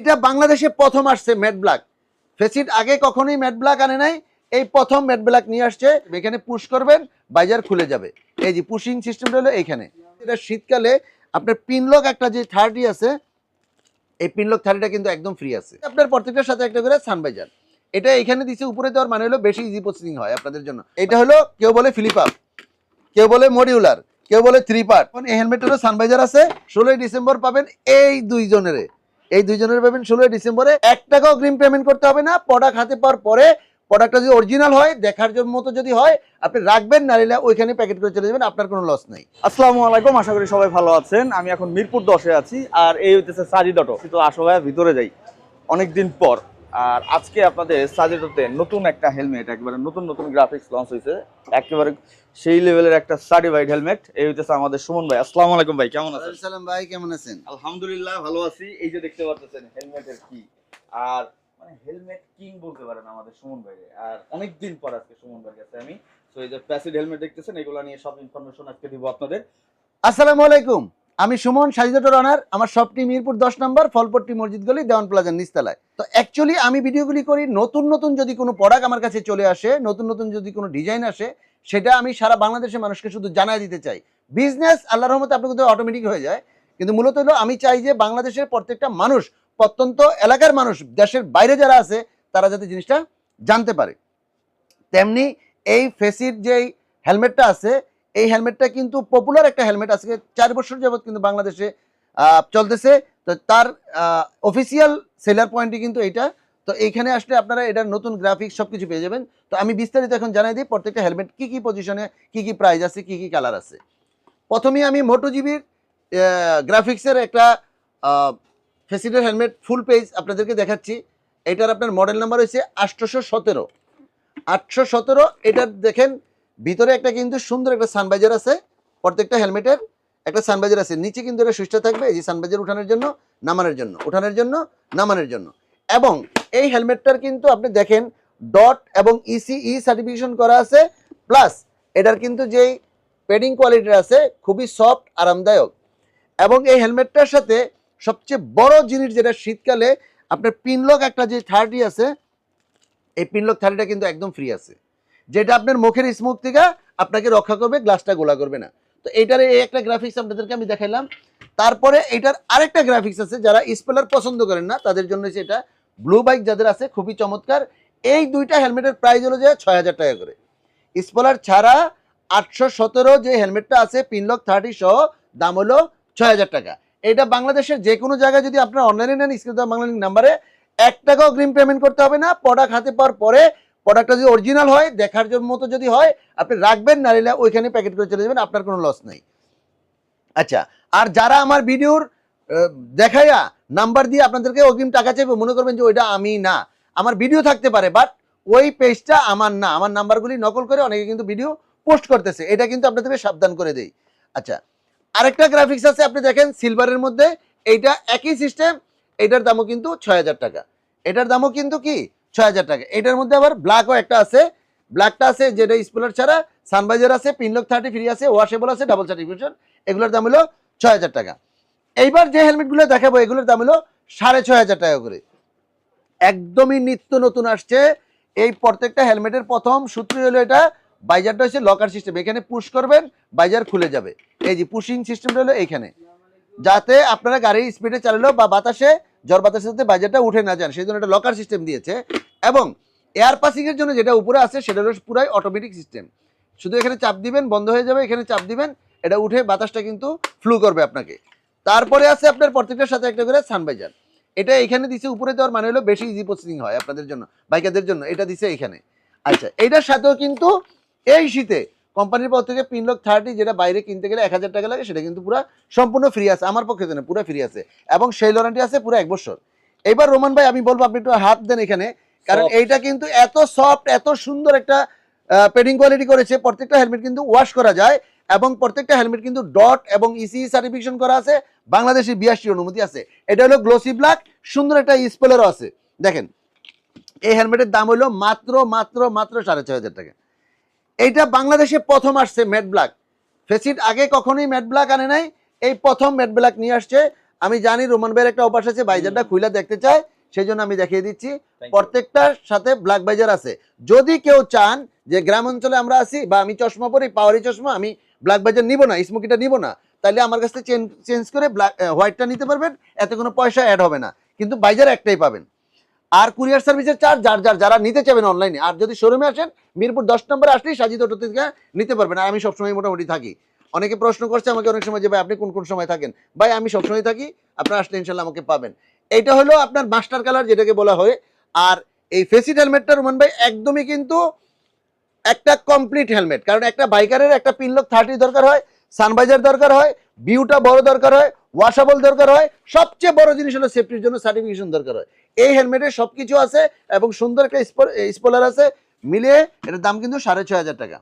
এটা বাংলাদেশে প্রথম আসছে ম্যাট ব্ল্যাক। ফেসিট আগে কখনোই ম্যাট ব্ল্যাক আনে নাই, এই প্রথম ম্যাট ব্ল্যাক নিয়ে আসছে। এখানে পুশ করবেন বাজার খুলে যাবে। এই যে পুশিং সিস্টেমটা হলো এইখানে। এটা শীতকালে আপনার পিনলক একটা যে থার্টি আছে, এই পিনলক থার্টিটা কিন্তু একদম ফ্রি আছে। আপনার প্রত্যেকটার সাথে একটা করে সানবাইজার এটা এখানে দিচ্ছে উপরে দেওয়ার মানে হলো বেশি ইজি প্রসেসিং হয় আপনাদের জন্য। এটা হলো কেউ বলে ফিলিপ আপ কেউ বলে মডিউলার কেউ বলে থ্রি পার্ট এই হেলমেটেরও সানবাইজার আছে, ষোলোই ডিসেম্বর পাবেন এই দুইজনের। এই দুইজনের পাবেন ষোলোই ডিসেম্বরে এক টাকাও গ্রিম পেমেন্ট করতে হবে না। প্রোডাক্ট হাতে পাওয়ার পরে প্রোডাক্টটা যদি অরিজিনাল হয়, দেখার জন্য মতো যদি হয়, আপনি রাখবেন, না নারিলে ওইখানে প্যাকেট করে চলে যাবেন, আপনার কোনো লস নেই। আসসালামু আলাইকুম, আশা করি সবাই ভালো আছেন। আমি এখন মিরপুর দশে আছি, আর এই হইতেছে সারি ডটো তো আসো ভিতরে যাই। অনেকদিন পর। আর আজকে আপনাদের সাজিদ অটোতে নতুন একটা হেলমেট একেবারে নতুন নতুন গ্রাফিক্স লঞ্চ হয়েছে। একেবারে সেই লেভেলের একটা সার্টিফাইড হেলমেট এই হইতেছে আমাদের সুমন ভাই। আসসালামু আলাইকুম ভাই কেমন আছেন? সালাম ভাই কেমন আছেন? আলহামদুলিল্লাহ ভালো আছি। এই যে দেখতে পাচ্ছেন হেলমেটের কি? আর মানে হেলমেট কিং বলতে পারেন আমাদের সুমন ভাই আর অনেকদিন পর আজকে সুমন ভাই কাছে আমি। তো এই যে প্যাসিড হেলমেট দেখতেছেন এগুলো নিয়ে সব ইনফরমেশন আজকে দিব আপনাদের। আসসালামু আলাইকুম। আমি সুমন সাজিদট রানার, আমার সবটি মিরপুর দশ নম্বর, ফলপট্টি মসজিদ গলি, দেওয়ান প্লাজার নিস্তালায়। তো অ্যাকচুয়ালি আমি ভিডিওগুলি করি, নতুন নতুন যদি কোনো প্রোডাক্ট আমার কাছে চলে আসে, নতুন নতুন যদি কোনো ডিজাইন আসে, সেটা আমি সারা বাংলাদেশের মানুষকে শুধু জানাই দিতে চাই। বিজনেস আল্লাহর রহমতে আপনার কিন্তু অটোমেটিক হয়ে যায়। কিন্তু মূলত হলো আমি চাই যে বাংলাদেশের প্রত্যেকটা মানুষ, প্রত্যন্ত এলাকার মানুষ, দেশের বাইরে যারা আছে, তারা যাতে জিনিসটা জানতে পারে। তেমনি এই ফেসির যেই হেলমেটটা আছে এই হেলমেটটা কিন্তু পপুলার একটা হেলমেট। আজকে চার বছর যাবত কিন্তু বাংলাদেশে চলতেছে। তো তার অফিসিয়াল সেলার পয়েন্টই কিন্তু এটা। তো এইখানে আসলে আপনারা এটার নতুন গ্রাফিক্স সব কিছু পেয়ে যাবেন। তো আমি বিস্তারিত এখন জানাই দিই প্রত্যেকটা হেলমেট কী কী পজিশনে কী কী প্রাইস আছে, কী কী কালার আছে। প্রথমেই আমি মোটোজিবির গ্রাফিক্সের একটা ফেসিডের হেলমেট ফুল পেজ আপনাদেরকে দেখাচ্ছি। এটার আপনার মডেল নাম্বার হয়েছে আটশোশো সতেরো। আটশো সতেরো, এটার দেখেন ভিতরে একটা কিন্তু সুন্দর একটা সানবাইজার আছে, প্রত্যেকটা হেলমেটের একটা সানবাইজার আছে। নিচে কিন্তু এটা সুইচটা থাকবে, এই যে সানবাইজার উঠানোর জন্য, নামানোর জন্য, উঠানোর জন্য, নামানোর জন্য। এবং এই হেলমেটটার কিন্তু আপনি দেখেন, ডট এবং E ইসিই সার্টিফিকেশন করা আছে প্লাস এটার কিন্তু যেই পেডিং কোয়ালিটির আছে, খুবই সফট আরামদায়ক। এবং এই হেলমেটটার সাথে সবচেয়ে বড় জিনিস যেটা, শীতকালে আপনার পিনলক একটা যে থার্টি আছে, এই পিনলক থার্টিটা কিন্তু একদম ফ্রি আছে। যেটা আপনার মুখের স্মোক থেকে আপনাকে রক্ষা করবে গ্লাসটা গোলা করবে না। তো এইটার এই একটা গ্রাফিক্স আপনাদেরকে আমি দেখাইলাম। তারপরে এটার আরেকটা গ্রাফিক্স আছে, যারা স্পেলার পছন্দ করেন না, তাদের জন্য এটা ব্লু বাইক যাদের আছে, খুবই চমৎকার। এই দুইটা হেলমেটের প্রাইস হলো যে ছয় হাজার টাকা করে। স্পেলার ছাড়া আটশো সতেরো যে হেলমেটটা আছে পিনলক থার্টি সহ দাম হলো ছয় হাজার টাকা। এটা বাংলাদেশের যে কোনো জায়গায় যদি আপনার অনলাইনে নেন, স্ক্রিন বাংলা নাম্বারে এক টাকাও অগ্রিম পেমেন্ট করতে হবে না। প্রোডাক্ট হাতে পাওয়ার পরে প্রোডাক্টটা যদি অরিজিনাল হয়, দেখার জন্য মতো যদি হয়, আপনি রাখবেন নারিলে ওইখানে প্যাকেট করে চলে যাবেন, আপনার কোনো লস নেই। আচ্ছা আর যারা আমার ভিডিওর দেখাইয়া নাম্বার দিয়ে আপনাদেরকে অগ্রিম টাকা চাইবে, মনে করবেন যে ওইটা আমি না। আমার ভিডিও থাকতে পারে বাট ওই পেজটা আমার না। আমার নাম্বারগুলি নকল করে অনেকে কিন্তু ভিডিও পোস্ট করতেছে। এটা কিন্তু আপনাদেরকে সাবধান করে দেই। আচ্ছা আরেকটা গ্রাফিক্স আছে, আপনি দেখেন সিলভারের মধ্যে। এইটা একই সিস্টেম এটার দামও কিন্তু ছয় হাজার টাকা। এটার দামও কিন্তু কি? ছয় হাজার টাকা। এটার মধ্যে আবার ব্ল্যাকও একটা আছে। ব্ল্যাকটা আছে, যেটা স্পোলার ছাড়া সানবাইজার আছে পিনলক থার্টি ফ্রি আছে ওয়াশেবল আছে ডাবল সার্টিফিকেশন এগুলোর দাম হলো ছয় হাজার টাকা। এইবার যে হেলমেটগুলো দেখাবো, এগুলোর দাম হলো সাড়ে ছয় হাজার টাকা করে। একদমই নিত্য নতুন আসছে। এই প্রত্যেকটা হেলমেটের প্রথম সূত্র হলো এটা। বাইজারটা হচ্ছে লকার সিস্টেম এখানে পুশ করবেন, বাইজার খুলে যাবে। এই যে পুশিং সিস্টেমটা হলো এখানে যাতে আপনারা গাড়ি স্পিডে চালালেও বা বাতাসে জ্বর বাতাসের সাথে বাজারটা উঠে না যান সেই জন্য একটা লকার সিস্টেম দিয়েছে। এবং এয়ার পাসিং এর জন্য যেটা উপরে আছে, সেটা হলো পুরাই অটোমেটিক সিস্টেম শুধু এখানে চাপ দিবেন, বন্ধ হয়ে যাবে, এখানে চাপ দিবেন, এটা উঠে বাতাসটা কিন্তু ফ্লু করবে আপনাকে। তারপরে আছে আপনার প্রত্যেকটার সাথে একটা করে সানবাইজার এটা এখানে দিছে, উপরে দেওয়ার মানে হলো বেশি ইজি প্রসেসিং হয় আপনাদের জন্য, বাইকারদের জন্য, এটা দিছে এখানে। আচ্ছা এটার সাথেও কিন্তু এই শীতে কোম্পানির পর থেকে পিনলক থার্টি যেটা বাইরে কিনতে গেলে এক হাজার টাকা লাগে সেটা কিন্তু পুরো সম্পূর্ণ ফ্রি আছে আমার পক্ষে জানে পুরো ফ্রি আছে। এবং সেই ওয়ারেন্টি আছে পুরো এক বছর। এবার রোমান ভাই আমি বলব আপনি একটু হাত দেন এখানে কারণ. এইটা কিন্তু এত সফট এত সুন্দর একটা পেডিং কোয়ালিটি করেছে প্রত্যেকটা হেলমেট কিন্তু ওয়াশ করা যায় এবং প্রত্যেকটা হেলমেট কিন্তু ডট এবং E ইসি সার্টিফিকেশন করা আছে বাংলাদেশের বিয়াশটি অনুমতি আছে। এটা হলো গ্লোসি ব্ল্যাক সুন্দর একটা স্পেলারও আছে। দেখেন এই হেলমেটের দাম হলো মাত্র মাত্র মাত্র সাড়ে ছয় হাজার টাকা। এইটা বাংলাদেশে প্রথম আসছে ম্যাট ব্ল্যাক। ফেসিট আগে কখনোই ম্যাট ব্ল্যাক আনে নাই এই প্রথম ম্যাট ব্ল্যাক নিয়ে আসছে। আমি জানি রোমান ভাইয়ের একটা অভ্যাস আছে বাইজারটা খুইলা দেখতে চায় সেই জন্য আমি দেখিয়ে দিচ্ছি। প্রত্যেকটার সাথে ব্ল্যাক বাইজার আছে। যদি কেউ চান যে গ্রাম অঞ্চলে আমরা আছি বা আমি চশমা পরি পাওয়ারি চশমা আমি ব্ল্যাক বাইজার নিব না স্মোকিটা নিব না তাহলে আমার কাছ থেকে চেঞ্জ করে ব্ল্যাক হোয়াইটটা নিতে পারবেন এতে কোনো পয়সা অ্যাড হবে না। কিন্তু বাইজার একটাই পাবেন। আর কুরিয়ার সার্ভিসের চার্জ যার যার, যারা নিতে চাবেন অনলাইনে আর যদি শোরুমে আসেন, মিরপুর দশ নম্বরে আসলেই সাজিদ অটো থেকে নিতে পারবেন। আর আমি সবসময় মোটামুটি থাকি। অনেকে প্রশ্ন করছে আমাকে অনেক সময় যে, ভাই, আপনি কোন কোন সময় থাকেন? ভাই, আমি সবসময় থাকি। আপনারা আসলে ইনশাল্লাহ আমাকে পাবেন। এটা হলো আপনার মাস্টার কালার যেটাকে বলা হয়। আর এই ফেসিড হেলমেটটা রোমান ভাই, একদমই কিন্তু একটা কমপ্লিট হেলমেট কারণ একটা বাইকারের একটা পিনলক থার্টি দরকার হয় সানভাইজার দরকার হয় ভিউটা বড় দরকার হয় ওয়াশেবল দরকার হয়, সবচেয়ে বড় জিনিস হলো সেফটির জন্য সার্টিফিকেশন দরকার হয়। এই হেলমেটে সবকিছু আছে এবং সুন্দর একটা স্পলার আছে, মিলিয়ে এটার দাম কিন্তু সাড়ে ছয় হাজার টাকা।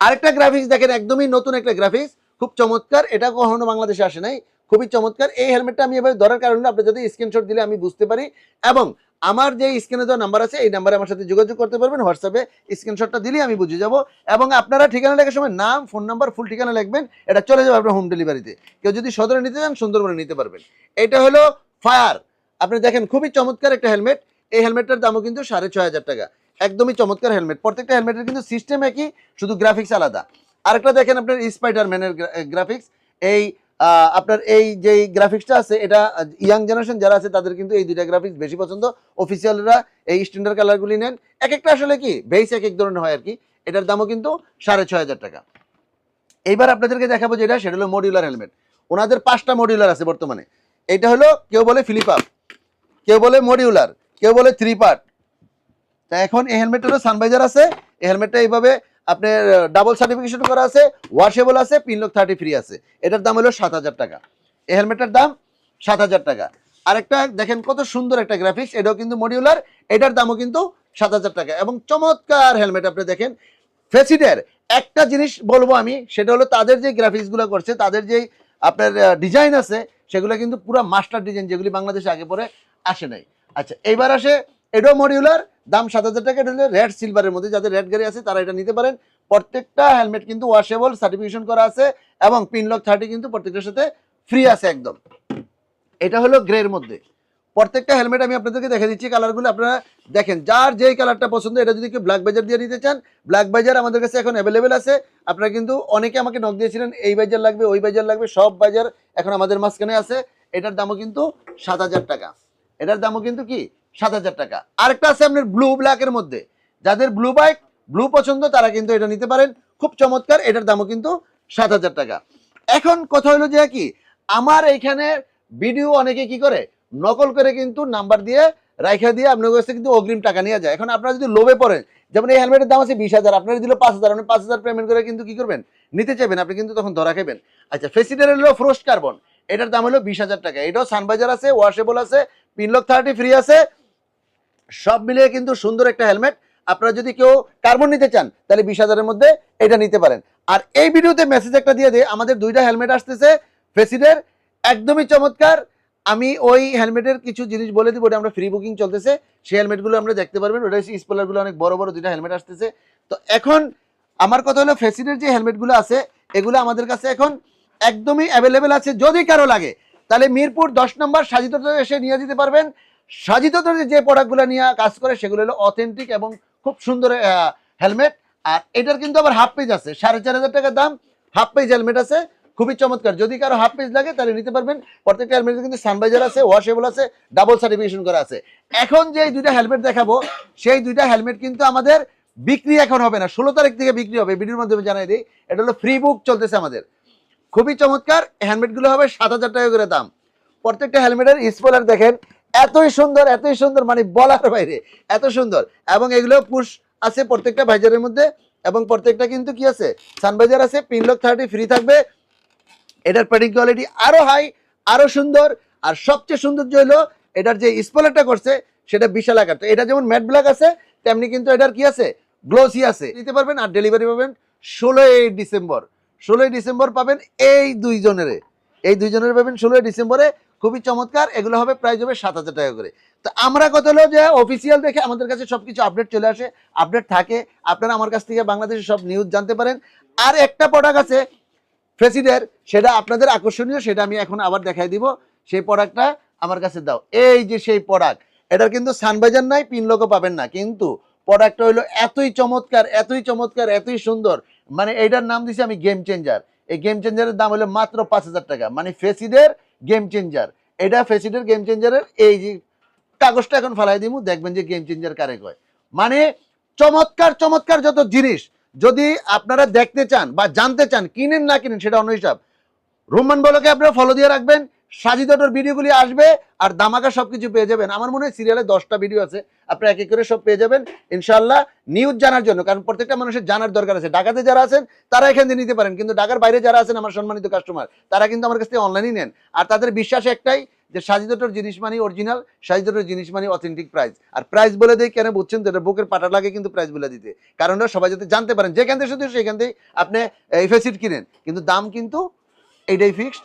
আরেকটা গ্রাফিক্স দেখেন, একদমই নতুন একটা গ্রাফিক্স খুব চমৎকার, এটা কখনো বাংলাদেশে আসে নাই, খুবই চমৎকার। এই হেলমেটটা আমি এবার ধরার কারণে আপনি যদি স্ক্রিনশট দিলে আমি বুঝতে পারি, এবং আমার যে স্ক্রিনে দেওয়া নাম্বার আছে, এই নাম্বারে আমার সাথে যোগাযোগ করতে পারবেন হোয়াটসঅ্যাপে স্ক্রিনশটটা দিলেই আমি বুঝে যাব, এবং আপনারা ঠিকানা লেখার সময় নাম ফোন নাম্বার ফুল ঠিকানা লিখবেন, এটা চলে যাবে আপনার হোম ডেলিভারিতে কেউ যদি সদরে নিতে চান, সুন্দরবনে নিতে পারবেন। এটা হলো ফায়ার আপনি দেখেন, খুবই চমৎকার একটা হেলমেট এই হেলমেটটার দামও কিন্তু সাড়ে ছয় হাজার টাকা। একদমই চমৎকার হেলমেট প্রত্যেকটা হেলমেটের কিন্তু সিস্টেম একই, শুধু গ্রাফিক্স আলাদা। আরেকটা দেখেন আপনার স্পাইডারম্যানের গ্রাফিক্স এই আপনার এই যে গ্রাফিক্সটা আছে, এটা ইয়াং জেনারেশন যারা আছে, তাদের কিন্তু এই দুইটা গ্রাফিক্স বেশি পছন্দ। অফিসিয়ালরা এই স্ট্যান্ডার্ড কালারগুলি নেন। এক একটা আসলে কি বেস এক এক ধরনের হয় আর কি। এটার দামও কিন্তু সাড়ে ছয় হাজার টাকা। এইবার আপনাদেরকে দেখাবো যেটা, সেটা হলো মডিউলার হেলমেট ওনাদের পাঁচটা মডিউলার আছে বর্তমানে। এটা হলো, কেউ বলে ফিলিপ আপ কেউ বলে মডিউলার, কেউ বলে থ্রি পার্ট তা এখন এই হেলমেটেরও সানভাইজার আছে, এই হেলমেটটা এইভাবে আপনার ডাবল সার্টিফিকেশন করা আছে ওয়াশেবল আছে পিনলক থার্টি ফ্রি আছে। এটার দাম হলো সাত হাজার টাকা। এই হেলমেটটার দাম সাত হাজার টাকা। আরেকটা দেখেন কত সুন্দর একটা গ্রাফিক্স এটাও কিন্তু মডিউলার, এটার দামও কিন্তু সাত হাজার টাকা। এবং চমৎকার হেলমেট আপনি দেখেন ফেসিডের একটা জিনিস বলব আমি, সেটা হলো তাদের যে গ্রাফিক্সগুলো করছে, তাদের যে আপনার ডিজাইন আছে, সেগুলো কিন্তু পুরো মাস্টার ডিজাইন যেগুলি বাংলাদেশে আগে পরে আসে নাই। আচ্ছা এইবার আসে এডো মডিউলার দাম সাত হাজার টাকা। এটা হলো রেড সিলভারের মধ্যে যাদের রেড গাড়ি আছে, তারা এটা নিতে পারেন। প্রত্যেকটা হেলমেট কিন্তু ওয়াশেবল সার্টিফিকেশন করা আছে এবং পিনলক থার্টি কিন্তু প্রত্যেকটার সাথে ফ্রি আছে একদম। এটা হলো গ্রের মধ্যে। প্রত্যেকটা হেলমেট আমি আপনাদেরকে দেখে দিচ্ছি কালারগুলো আপনারা দেখেন। যার যেই কালারটা পছন্দ, এটা যদি কেউ ব্ল্যাক বাজার দিয়ে নিতে চান ব্ল্যাক বাজার আমাদের কাছে এখন অ্যাভেলেবেল আছে। আপনারা কিন্তু অনেকে আমাকে নক দিয়েছিলেন, এই বাজার লাগবে, ওই বাজার লাগবে, সব বাজার এখন আমাদের মাঝখানে আছে। এটার দামও কিন্তু সাত হাজার টাকা। এটার দামও কিন্তু কি? সাত হাজার টাকা। আরেকটা আছে আপনার ব্লু ব্ল্যাকের মধ্যে। যাদের ব্লু বাইক ব্লু পছন্দ, তারা কিন্তু এটা নিতে পারেন। খুব চমৎকার, এটার দামও কিন্তু সাত হাজার টাকা। এখন কথা হলো যে কি? আমার এইখানে ভিডিও অনেকে কি করে? নকল করে কিন্তু নাম্বার দিয়ে রাইখা দিয়ে আপনার কাছে কিন্তু অগ্রিম টাকা নিয়ে যায়। এখন আপনারা যদি লোভে পড়েন, যেমন এই হেলমেটের দাম আছে বিশ হাজার, আপনারা দিল পাঁচ হাজার, আপনি পাঁচ হাজার পেমেন্ট করে কিন্তু কি করবেন? নিতে চাইবেন, আপনি কিন্তু তখন ধরা খাবেন আচ্ছা ফেসিডের হলো ফ্রোস্ট কার্বন এটার দাম হলো বিশ হাজার টাকা। এটাও সানবাজার আছে ওয়াশেবল আছে পিনলক থার্টি ফ্রি আছে। সব মিলিয়ে কিন্তু সুন্দর একটা হেলমেট আপনারা যদি কেউ কার্বন নিতে চান, তাহলে বিশ হাজারের মধ্যে এটা নিতে পারেন। আর এই ভিডিওতে মেসেজ একটা দিয়ে দিয়ে আমাদের দুইটা হেলমেট আসতেছে। ফেসিডের একদমই চমৎকার। আমি ওই হেলমেটের কিছু জিনিস বলে দিব, ওটা আমরা ফ্রি বুকিং চলতেছে। সেই হেলমেটগুলো আমরা দেখতে পারবেন। ওটা স্পলারগুলো অনেক বড় বড় দুইটা হেলমেট আসতেছে। তো এখন আমার কথা হলো, ফেসিডের যে হেলমেটগুলো আছে, এগুলো আমাদের কাছে এখন একদমই অ্যাভেলেবেল আছে, যদি কারও লাগে। তাহলে মিরপুর দশ নম্বর সাজিত এসে নিয়ে যেতে পারবেন। সাজিত যে প্রোডাক্টগুলো নিয়ে কাজ করে, সেগুলো হলো অথেন্টিক এবং খুব সুন্দর হেলমেট আর এটার কিন্তু আবার হাফ পেজ আছে, সাড়ে চার হাজার টাকার দাম। হাফ পেজ হেলমেট আছে, খুবই চমৎকার। যদি কারও হাফ পেজ লাগে, তাহলে নিতে পারবেন। প্রত্যেকটা হেলমেটে কিন্তু সানবাইজার আছে ওয়াশেবল আছে ডাবল সার্টিফিকেশন করা আছে। এখন যে দুইটা হেলমেট দেখাবো, সেই দুইটা হেলমেট কিন্তু আমাদের বিক্রি এখন হবে না। ষোলো তারিখ থেকে বিক্রি হবে ভিডিওর মাধ্যমে জানাই দিই। এটা হলো ফ্রি বুক চলতেছে আমাদের। খুবই চমৎকার। হেলমেটগুলো হবে সাত হাজার টাকা করে দাম। প্রত্যেকটা হেলমেটের স্পলার দেখেন, এতই সুন্দর এতই সুন্দর মানে বলার বাইরে, এত সুন্দর। এবং এগুলো পুশ আছে প্রত্যেকটা ভাইজারের মধ্যে। এবং প্রত্যেকটা কিন্তু কি আছে? সানভাইজার আছে পিনলক থার্টি ফ্রি থাকবে। এটার প্যাডিং কোয়ালিটি আরও হাই আরও সুন্দর। আর সবচেয়ে সৌন্দর্য হলো, এটার যে স্পলারটা করছে, সেটা বিশাল আকার। তো এটা যেমন ম্যাট ব্ল্যাক আছে, তেমনি কিন্তু এটার কি আছে? গ্লোসি আছে। নিতে পারবেন আর ডেলিভারি পাবেন ষোলোই ডিসেম্বর। ষোলোই ডিসেম্বর পাবেন এই দুইজনের। এই দুইজনের পাবেন ষোলোই ডিসেম্বরে। খুবই চমৎকার, এগুলো হবে প্রাইস হবে সাত হাজার টাকা করে। তো আমরা কত হলো যে অফিসিয়াল দেখে আমাদের কাছে সব কিছু আপডেট চলে আসে আপডেট থাকে। আপনারা আমার কাছ থেকে বাংলাদেশের সব নিউজ জানতে পারেন। আর একটা প্রোডাক্ট আছে ফেসিডের সেটা আপনাদের আকর্ষণীয়, সেটা আমি এখন আবার দেখাই দিব। সেই প্রোডাক্টটা আমার কাছে দাও। এই যে সেই প্রোডাক্ট এটার কিন্তু সানবাইজার নাই পিন লোকও পাবেন না। কিন্তু প্রোডাক্টটা হলো এতই চমৎকার এতই চমৎকার, এতই সুন্দর। মানে এইটার নাম দিছি আমি গেম চেঞ্জার এই গেম চেঞ্জারের দাম হলো মাত্র পাঁচ হাজার টাকা। মানে ফেসিডের গেম চেঞ্জার এটা ফেসিডের গেম চেঞ্জারের এই যে কাগজটা এখন ফালাই দিব দেখবেন যে গেম চেঞ্জার কারে কয়। মানে চমৎকার চমৎকার যত জিনিস, যদি আপনারা দেখতে চান বা জানতে চান, কিনেন না কিনেন, সেটা অন্য হিসাব। রোমান বলকে আপনারা ফলো দিয়ে রাখবেন। সাজিদটোর ভিডিওগুলি আসবে আর দামাকা সবকিছু পেয়ে যাবেন। আমার মনে হয় সিরিয়ালে দশটা ভিডিও আছে। আপনারা এক এক করে সব পেয়ে যাবেন। ইনশাল্লাহ নিউজ জানার জন্য, কারণ প্রত্যেকটা মানুষের জানার দরকার আছে। ঢাকাতে যারা আছেন, তারা এখান থেকে নিতে পারেন। কিন্তু ঢাকার বাইরে যারা আছেন, আমার সম্মানিত কাস্টমার তারা কিন্তু আমার কাছ থেকে অনলাইনই নেন। আর তাদের বিশ্বাস একটাই যে সাজিদটোর জিনিস মানে অরিজিনাল সাজিদটোর জিনিস মানে অথেন্টিক প্রাইস আর প্রাইস বলে দেয় কেন বুঝছেন তো? এটা বুকের পাটা লাগে কিন্তু প্রাইস বলে দিতে। কারণ সবাই যাতে জানতে পারেন। যেখান থেকে শুধু সেখান থেকে আপনি এফএসিট কিনেন। কিন্তু দাম কিন্তু এইটাই ফিক্সড